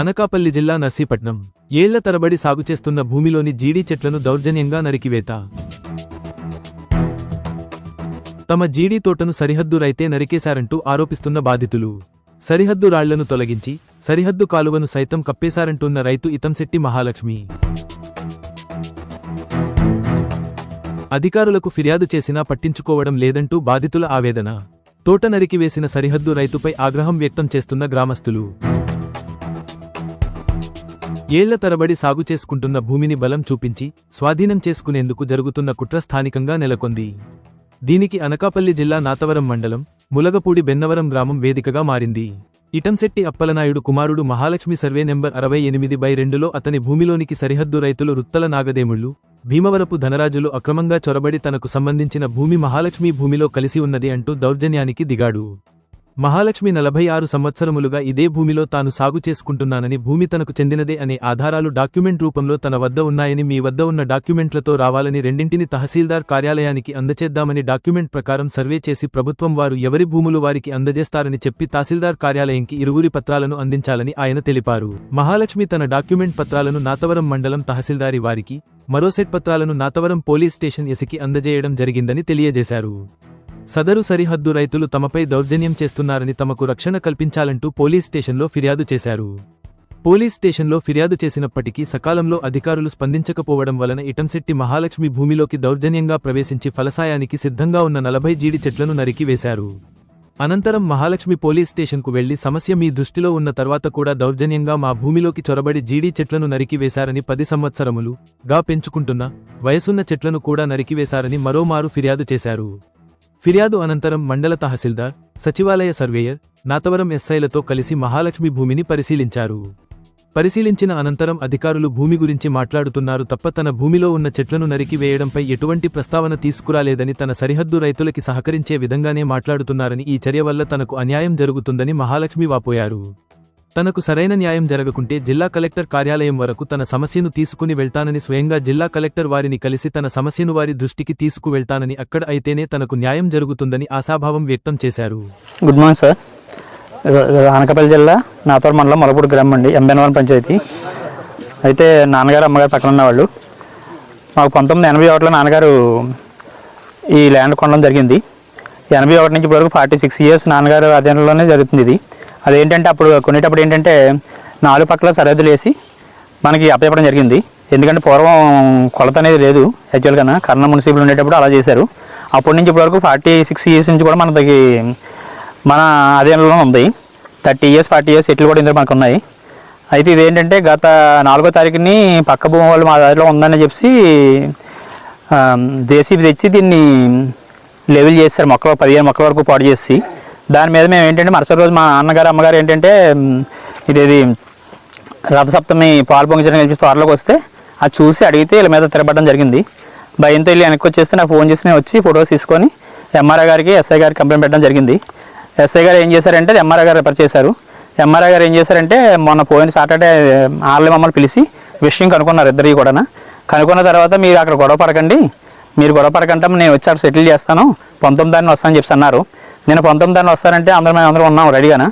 అనకాపల్లి జిల్లా నర్సీపట్నం. ఏళ్ళ తరబడి సాగు చేస్తున్న భూమిలోని జీడీ చెట్లను దౌర్జన్యంగా నరికివేత. తమ జీడీ తోటను సరిహద్దు రైతే నరికేశారంటూ ఆరోపిస్తున్న బాధితులు. సరిహద్దు రాళ్ళను తొలగించి సరిహద్దు కాలువను సైతం కప్పేశారంటున్న రైతు ఇతంశెట్టి మహాలక్ష్మి. అధికారులకు ఫిర్యాదు చేసినా పట్టించుకోవడం లేదంటూ బాధితుల ఆవేదన. తోట నరికివేసిన సరిహద్దు రైతుపై ఆగ్రహం వ్యక్తం చేస్తున్న గ్రామస్తులు. ఏళ్ళ తరబడి సాగు చేసుకుంటున్న భూమిని బలం చూపించి స్వాధీనం చేసుకునేందుకు జరుగుతున్న కుట్ర స్థానికంగా నెలకొంది. దీనికి అనకాపల్లి జిల్లా నాతవరం మండలం ములగపూడి బెన్నవరం గ్రామం వేదికగా మారింది. ఇటంశెట్టి అప్పలనాయుడు కుమారుడు మహాలక్ష్మి సర్వే నెంబర్ అరవై ఎనిమిది బై రెండులో అతని భూమిలోనికి సరిహద్దు రైతులు రుత్తల నాగదేముళ్ళు భీమవరపు ధనరాజులు అక్రమంగా చొరబడి తనకు సంబంధించిన భూమి మహాలక్ష్మి భూమిలో కలిసి ఉన్నది అంటూ దౌర్జన్యానికి దిగాడు. మహాలక్ష్మి నలభై ఆరు సంవత్సరములుగా ఇదే భూమిలో తాను సాగు చేసుకుంటున్నానని భూమి తనకు చెందినదే అనే ఆధారాలు డాక్యుమెంట్ రూపంలో తన వద్ద ఉన్నాయని మీ వద్ద ఉన్న డాక్యుమెంట్లతో రావాలని రెండింటిని తహసీల్దార్ కార్యాలయానికి అందచేద్దామని డాక్యుమెంట్ ప్రకారం సర్వే చేసి ప్రభుత్వం వారు ఎవరి భూములు వారికి అందజేస్తారని చెప్పి తహసీల్దార్ కార్యాలయంకి ఇరువురి పత్రాలను అందించాలని ఆయన తెలిపారు. మహాలక్ష్మి తన డాక్యుమెంట్ పత్రాలను నాతవరం మండలం తహసీల్దారి వారికి మరో సెట్ పత్రాలను నాతవరం పోలీస్ స్టేషన్ ఎసికి అందజేయడం జరిగిందని తెలియజేశారు. సదరు సరిహద్దు రైతులు తమపై దౌర్జన్యం చేస్తున్నారని తమకు రక్షణ కల్పించాలంటూ పోలీస్ స్టేషన్లో ఫిర్యాదు చేశారు. పోలీస్ స్టేషన్లో ఫిర్యాదు చేసినప్పటికీ సకాలంలో అధికారులు స్పందించకపోవడం వలన ఇటంశెట్టి మహాలక్ష్మి భూమిలోకి దౌర్జన్యంగా ప్రవేశించి ఫలసాయానికి సిద్ధంగా ఉన్న నలభై జీడి చెట్లను నరికి వేశారు. అనంతరం మహాలక్ష్మి పోలీస్ స్టేషన్కు వెళ్ళి సమస్య మీ దృష్టిలో ఉన్న తర్వాత కూడా దౌర్జన్యంగా మా భూమిలోకి చొరబడి జీడీ చెట్లను నరికివేశారని పది సంవత్సరములు గా పెంచుకుంటున్న వయసున్న చెట్లను కూడా నరికివేశారని మరోమారు ఫిర్యాదు చేశారు. ఫిర్యాదు అనంతరం మండల తహసీల్దార్ సచివాలయ సర్వేయర్ నాతవరం ఎస్ఐలతో కలిసి మహాలక్ష్మి భూమిని పరిశీలించారు. పరిశీలించిన అనంతరం అధికారులు భూమి గురించి మాట్లాడుతున్నారు తప్ప తన భూమిలో ఉన్న చెట్లను నరికివేయడంపై ఎటువంటి ప్రస్తావన తీసుకురాలేదని తన సరిహద్దు రైతులకి సహకరించే విధంగానే మాట్లాడుతున్నారని ఈ చర్య వల్ల తనకు అన్యాయం జరుగుతుందని మహాలక్ష్మి వాపోయారు. తనకు సరైన న్యాయం జరగకుంటే జిల్లా కలెక్టర్ కార్యాలయం వరకు తన సమస్యను తీసుకుని వెళ్తానని స్వయంగా జిల్లా కలెక్టర్ వారిని కలిసి తన సమస్యను వారి దృష్టికి తీసుకువెళ్తానని అక్కడ అయితేనే తనకు న్యాయం జరుగుతుందని ఆశాభావం వ్యక్తం చేశారు. గుడ్ మార్నింగ్ సార్ అనకాపల్లి జిల్లా నాతోర్ మండలం మలపూడి గ్రామం అండి ఎంబెనవరం పంచాయతీ. అయితే నాన్నగారు అమ్మగారు పక్కన ఉన్నవాళ్ళు. మాకు పంతొమ్మిది ఎనభై ఒకటిలో నాన్నగారు ఈ ల్యాండ్ కొనడం జరిగింది. ఎనభై ఒకటి నుంచి ఇప్పటివరకు ఫార్టీ సిక్స్ ఇయర్స్ నాన్నగారు అధీనంలోనే జరుగుతుంది ఇది. అదేంటంటే అప్పుడు కొనేటప్పుడు ఏంటంటే నాలుగు పక్కల సరిహద్దులు వేసి మనకి అప్పచెప్పడం జరిగింది. ఎందుకంటే పూర్వం కొలత అనేది లేదు యాక్చువల్గా కర్ణ మున్సిపల్ ఉండేటప్పుడు అలా చేశారు. అప్పటి నుంచి ఇప్పటివరకు ఫార్టీ సిక్స్ ఇయర్స్ నుంచి కూడా మనకి మన అధీనంలో ఉంది. థర్టీ ఇయర్స్ ఫార్టీ ఇయర్స్ ఎట్లు కూడా ఇందులో మనకు ఉన్నాయి. అయితే ఇదేంటంటే గత నాలుగో తారీఖుని పక్క భూమి వాళ్ళు మా దారిలో ఉందని చెప్పి జేసీబీ తెచ్చి దీన్ని లెవెల్ చేస్తారు మొక్కలు పదిహేను మొక్కల వరకు పాడు చేసి. దాని మీద మేము ఏంటంటే మరుసటి రోజు మా నాన్నగారు అమ్మగారు ఏంటంటే ఇది ఇదేది రథసప్తమి పాలు పొంగించడం కనిపిస్తే త్వరలోకి వస్తే అది చూసి అడిగితే వీళ్ళ మీద తిరగబడడం జరిగింది. భయంతో వెళ్ళి వెనక్కి వచ్చేస్తే నాకు ఫోన్ చేసి వచ్చి ఫొటోస్ తీసుకొని ఎంఆర్ఐ గారికి ఎస్ఐ గారికి కంప్లైంట్ పెట్టడం జరిగింది. ఎస్ఐ గారు ఏం చేశారంటే ఎంఆర్ఐ గారు రిఫర్ చేశారు. ఎంఆర్ఐ గారు ఏం చేశారంటే మొన్న పోయిన సాటర్డే వాళ్ళే మమ్మల్ని పిలిచి విషయం కనుక్కున్నారు ఇద్దరికి కూడా కనుక్కున్న తర్వాత మీరు అక్కడ గొడవ పడకండి మీరు గొడవ పడకంటే నేను వచ్చి అక్కడ సెటిల్ చేస్తాను పంతొమ్మిది దాన్ని వస్తానని చెప్పి అన్నారు. నేను పంతొమ్మిది దాన్ని వస్తానంటే అందరం మేము అందరం ఉన్నాం రెడీగానా?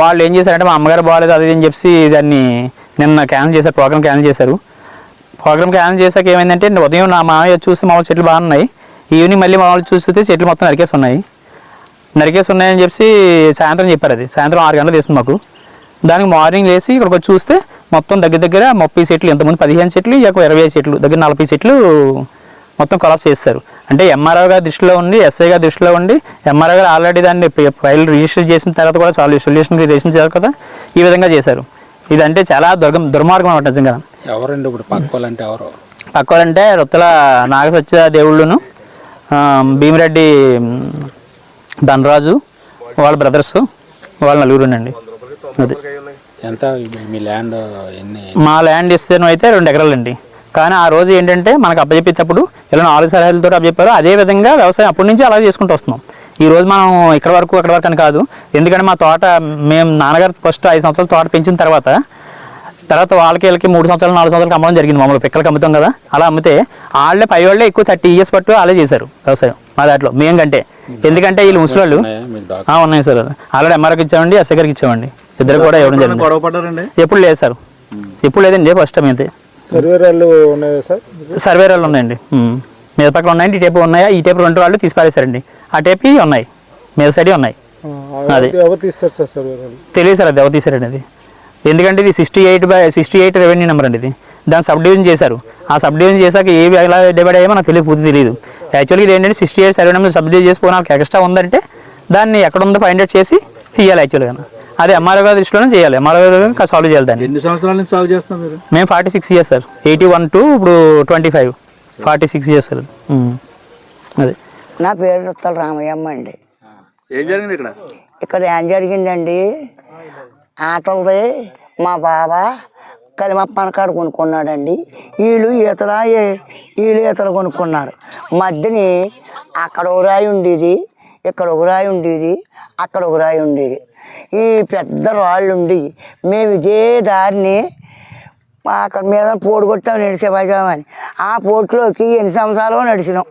వాళ్ళు ఏం చేశారంటే మా అమ్మగారు బాగాలేదు అది అని చెప్పి దాన్ని నిన్న క్యాన్సిల్ చేశారు ప్రోగ్రామ్ క్యాన్సిల్ చేశారు. ప్రోగ్రామ్ క్యాన్సిల్ చేశాక ఏమైందంటే ఉదయం నా మామయ్య చూసి మామూలు చెట్లు బాగున్నాయి ఈవినింగ్ మళ్ళీ మామూలు చూస్తే చెట్లు మొత్తం నరికేసి ఉన్నాయి. నరికేసి ఉన్నాయని చెప్పి సాయంత్రం చెప్పారు అది. సాయంత్రం ఆరు గంటలు తీస్తుంది మాకు. దానికి మార్నింగ్ లేసి ఇక్కడికి వచ్చి చూస్తే మొత్తం దగ్గర దగ్గర ముప్పై సెట్లు ఇంతకుముందు పదిహేను సెట్లు ఇక ఇరవై చెట్లు దగ్గర నలభై సెట్లు మొత్తం కొలాప్స్ చేస్తారు. అంటే ఎంఆర్ఓ గారి దృష్టిలో ఉండి ఎస్ఐ గారి దృష్టిలో ఉండి ఎంఆర్ఓ గారు ఆల్రెడీ దాన్ని ఫైల్ రిజిస్టర్ చేసిన తర్వాత కూడా సాల్వ్ సొల్యూషన్ చేసిన తర్వాత కదా ఈ విధంగా చేశారు. ఇదంటే చాలా దుర్గం దుర్మార్గం అనమాట నిజంగా. ఎవరండి ఇప్పుడు పక్క వాళ్ళంటే ఎవరు? పక్కవారంటే రొత్తల నాగసత్య దేవుళ్ళును భీమిరెడ్డి ధనరాజు వాళ్ళ బ్రదర్స్ వాళ్ళ నలుగురునండి. అది ఎంత? మీ ల్యాండ్ ఎన్ని? మా ల్యాండ్ ఇస్తేనో అయితే రెండు ఎకరాలండి. కానీ ఆ రోజు ఏంటంటే మనకు అప్పచెప్పేటప్పుడు ఇలా నాలుగు సరిహద్దులతో అప్పచెప్పారు అదే విధంగా వ్యవసాయం అప్పటి నుంచి అలా చేసుకుంటూ వస్తున్నాం. ఈ రోజు మనం ఇక్కడ వరకు అక్కడ వరకు అని కాదు. ఎందుకంటే మా తోట మేము నాన్నగారు ఫస్ట్ ఐదు సంవత్సరాలు తోట పెంచిన తర్వాత తర్వాత వాళ్ళకి వీళ్ళకి మూడు సంవత్సరాలు నాలుగు సంవత్సరాలు అమ్మడం జరిగింది. మామూలు పిక్కలకి అమ్ముతాం కదా. అలా అమ్మితే వాళ్ళే పై వాళ్ళే ఎక్కువ థర్టీ ఇయర్స్ పట్టు వాళ్ళే చేశారు వ్యవసాయం మా దాంట్లో మేము కంటే. ఎందుకంటే వీళ్ళు ముసలి వాళ్ళు ఉన్నాయా? సార్. ఆల్రెడీ ఎంఆర్ఓకి ఇచ్చామండి ఎస్ఐ గారికి ఇచ్చామండి. ఇద్దరు కూడా ఇవ్వడం జరిగింది ఎప్పుడు లేదు సార్. ఎప్పుడు లేదండి ఫస్ట్ టైం అయితే. సర్వేరాళ్ళు ఉన్నాయా సార్? సర్వేరాలు ఉన్నాయండి. మీద పక్కన ఉన్నాయండి ఈ టేపు ఉన్నాయా? ఈ టేపు రెండు వాళ్ళు తీసి పారేశారండి ఆ టేపు ఉన్నాయి. మీద సైడ్ ఉన్నాయి. అది. ఎవరు తీస్తారు సార్ సర్వేరాళ్ళు తెలియదు సార్ అది ఎవరు తీసారండి అది ఎందుకంటే ఇది sixty eight by sixty eight revenue number అండి ఇది. దాన్ని సబ్ డివిజన్ చేశారు. ఆ సబ్ డివిజన్ చేశాక ఏవి ఎలా డివైడ్ అయ్యామో నాకు తెలియదు పూర్తి తెలియదు. యాక్చువల్గా ఇది ఏంటంటే sixty eight survey number subdivision చేసి నాకు ఎక్స్ట్రా ఉందంటే దాన్ని ఎక్కడ ఉందో ఫైండ్ అవుట్ చేసి తీయాలి యాక్చువల్గా. అదే ఎంఆర్ఓ గారి దృష్టిలోనే చేయాలి. ఎంఆర్ఓ గారు సాల్వ్ చేయాలి దాన్ని. ఎన్ని సంవత్సరాల నుంచి సాగు చేస్తున్నారు మీరు? మేము forty six years sir eighty one two ఇప్పుడు twenty five forty six years sir. అదే. నా పేరు రుత్తల రామయ్యమ్మ అండి. ఏం జరిగింది ఇక్కడ? ఇక్కడ ఏం జరిగిందండి? ఆతలది మా బాబా కలిమప్పన కాడ కొనుక్కున్నాడండి. వీళ్ళు ఈతల వీళ్ళు ఈతలు కొనుక్కున్నారు. మధ్యని అక్కడ ఒక రాయి ఉండేది. ఇక్కడ ఒక రాయి ఉండేది అక్కడ ఒక రాయి ఉండేది. ఈ పెద్ద రాళ్ళు ఉండి మేము ఇదే దారిని అక్కడ మీద పోటు కొట్టాం నడిచే అని ఆ పోటులోకి ఎన్ని సంవత్సరాలు నడిచినాం.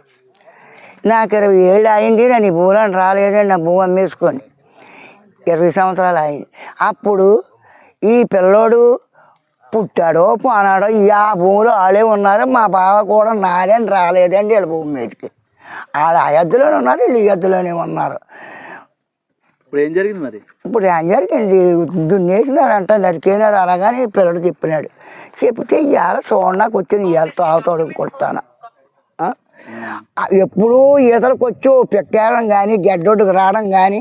నాకు ఇరవై ఏళ్ళు అయింది నేను ఈ భూమిని రాలేదని నా భూమి అమ్మేసుకొని. ఇరవై సంవత్సరాలు అయింది. అప్పుడు ఈ పిల్లోడు పుట్టాడో పోనాడో ఆ భూమిలో వాళ్ళే ఉన్నారు మా బావ కూడా నాదని రాలేదండి వీళ్ళ భూమి మీదకి. వాళ్ళు ఆ ఎద్దులోనే ఉన్నారు వీళ్ళు ఈ ఎద్దులోనే ఉన్నారు. ఇప్పుడు ఏం జరిగింది మరి? ఇప్పుడు ఏం జరిగింది? దున్నేసినారంట నరికేనారు అనగానే పిల్లడు చెప్పినాడు. చెప్తే ఇవాళ చూడడానికి వచ్చింది ఇవాళ తాగుతాడు కొట్టాను ఎప్పుడూ ఈతలకు వచ్చి పెక్కేయడం కానీ గడ్డొడ్డుకు రావడం కానీ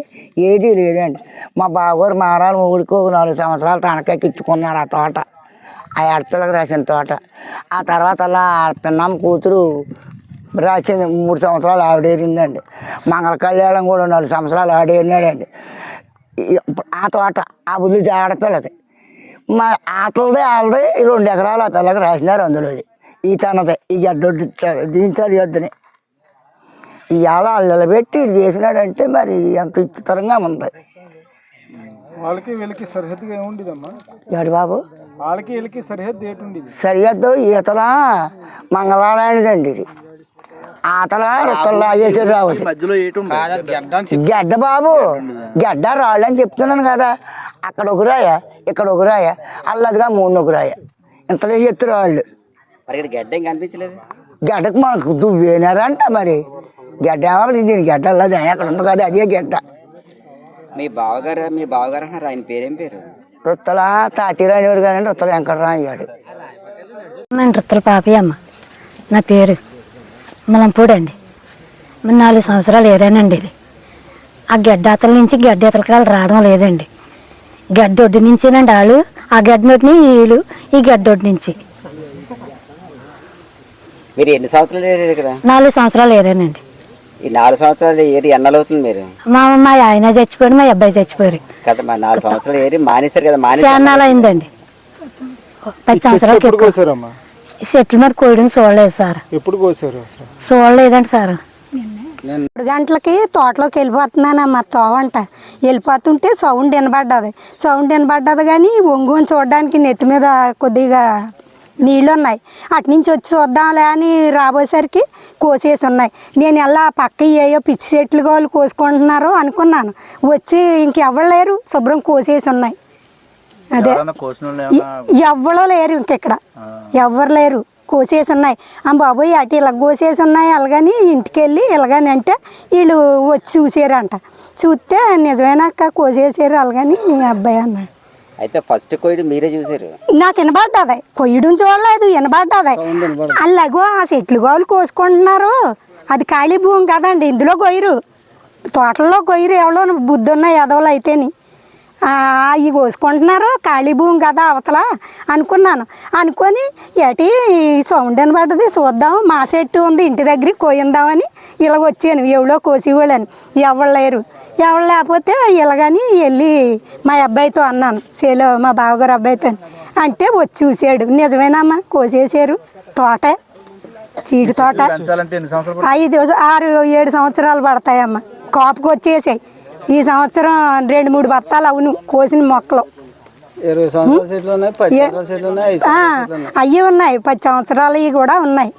ఏదీ లేదండి. మా బావగారు మారాలు ఊరికి ఒక నాలుగు సంవత్సరాలు తనకాయకి ఇచ్చుకున్నారు ఆ తోట. ఆ ఆడపిల్లకి రాసిన తోట. ఆ తర్వాత అలా పిన్నమ్మ కూతురు రాసింది మూడు సంవత్సరాలు ఆవిడేరిందండి మంగళ కళ్యాణం కూడా నాలుగు సంవత్సరాలు ఆడేరినాడండి ఆ తోట ఆ బుల్లి ఆడపిల్లది. మా ఆటలదే ఆడదే రెండు ఎకరాలు ఆ పిల్లకి రాసినారు అందులోది ఈ తనదే ఈ గడ్డొడ్డు దించాలి వద్దని. ఇవాళ వాళ్ళు నిలబెట్టి ఇటు చేసినాడంటే మరి ఎంత ఇచ్చితరంగా ఉంది. వాళ్ళకి వీళ్ళకి సరిహద్దుగా ఏముండేదమ్మా ఏడు బాబు? వాళ్ళకి వీళ్ళకి సరిహద్దు ఏటి ఉండేది? సరిహద్దు ఈతల మంగళవారాయణదండి ఇది. ఆతల రుత్తల్లా చేసారు రావచ్చు మధ్యలో ఏటి గడ్డ బాబు. గడ్డ రాళ్ళు అని చెప్తున్నాను కదా. అక్కడ ఒక రాయ ఇక్కడ ఒక రాయ అల్లదిగా మూడు ఒక రాయ ఇంతలో ఎత్తు రాళ్ళు. గడ్డ కనిపించలేదు. గడ్డకు మనకు దువ్వేనారంట మరి. గడ్డ ఏమో దీని గడ్డ అల్లది. అక్కడ ఉంది కదా అదే గడ్డ. మీ బావగారు మీ బావగారు అన్నారు ఆయన పేరేం పేరు? రుత్తల తాతీరానివాడు కానీ రుత్తల నేను రుత్తల పాపి అమ్మ? నా పేరు. మరి నాలుగు సంవత్సరాలు ఏరానండి ఇది. ఆ గడ్డాతల నుంచి గడ్డేతల కాలు రావడం లేదండి. గడ్డొడ్డు నుంచేనండి వాళ్ళు ఆ గడ్డనొడ్డుని వీళ్ళు ఈ గడ్డొడ్డు నుంచి. మీరు ఎన్ని సంవత్సరాలు ఏరారు ఇక్కడ? నాలుగు సంవత్సరాలు ఏరానండి. ఈ నాలుగు సంవత్సరాలు ఏరి ఎన్నలు అవుతుంది మీరు? మా మా ఆయన చచ్చిపోయాడు మా అబ్బాయి చచ్చిపోయారు. కదా మా నాలుగు సంవత్సరాలు ఏరి మానేశారు కదా చాన్నాళ్ళు అయిందండి. పది సంవత్సరాలకి చెట్ల మీద కోయడం చూడలేదు సార్. ఎప్పుడు కోసారు చూడలేదండి సార్. మూడు గంటలకి తోటలోకి వెళ్ళిపోతున్నానమ్మా తోవంట. వెళ్ళిపోతుంటే సౌండ్ వినబడ్డది. సౌండ్ వినబడ్డది కానీ ఒంగుని చూడడానికి నెత్తి మీద కొద్దిగా నీళ్ళు ఉన్నాయి. అటు నుంచి వచ్చి చూద్దాంలే అని రాబోయేసరికి కోసేసి ఉన్నాయి. నేను ఎలా పక్క ఏయో పిచ్చి చెట్లు వాళ్ళు కోసుకుంటున్నారో అనుకున్నాను. వచ్చి ఇంకెవ్వరు లేరు శుభ్రం కోసేసి ఉన్నాయి. అదే. ఎవ్వరో లేరు ఇంకెక్కడ. ఎవ్వరు లేరు. కోసేసి ఉన్నాయి ఆ బాబోయ్ అటు ఇలా కోసేసి ఉన్నాయి అలాగని ఇంటికి వెళ్ళి ఇలాగని అంటే వీళ్ళు వచ్చి చూసారంట. చూస్తే నిజమేనాక కోసేసారు అలాగని మీ అబ్బాయి అన్నాడు. అయితే ఫస్ట్ కోయడం మీరే చూసారు? నాకు వినబడ్డది. కొయ్యడం చూడలేదు వినబడ్డది. అలాగో ఆ చెట్లు గోలు కోసుకుంటున్నారు. అది ఖాళీ భూమి కదండి ఇందులో కొయ్యరు. తోటల్లో కొయ్యరు ఎవరో బుద్ధి ఉన్న ఎదవలు అయితేని. అవి కోసుకుంటున్నారు ఖాళీ భూమి కదా అవతల అనుకున్నాను. అనుకొని ఏటి సౌండ్ వినబడ్డది చూద్దాం మా చెట్టు ఉంది ఇంటి దగ్గరికి కోయిందామని ఇలా వచ్చాను ఎవడో కోసేవాళ్ళని. ఎవరు లేరు. ఎవరు లేకపోతే ఇలాగని వెళ్ళి మా అబ్బాయితో అన్నాను సేలో మా బావగారు అబ్బాయితో అంటే వచ్చి చూసాడు నిజమేనమ్మా కోసేసారు తోట చీడి తోట. ఐదు ఆరు ఏడు సంవత్సరాలు పడతాయమ్మ. కాపుకి వచ్చేసాయి ఈ సంవత్సరం రెండు మూడు బత్తాలు అవును కోసిన మొక్కలు. సెట్లు ఉన్నాయి పది సంవత్సరాల కూడా ఉన్నాయి.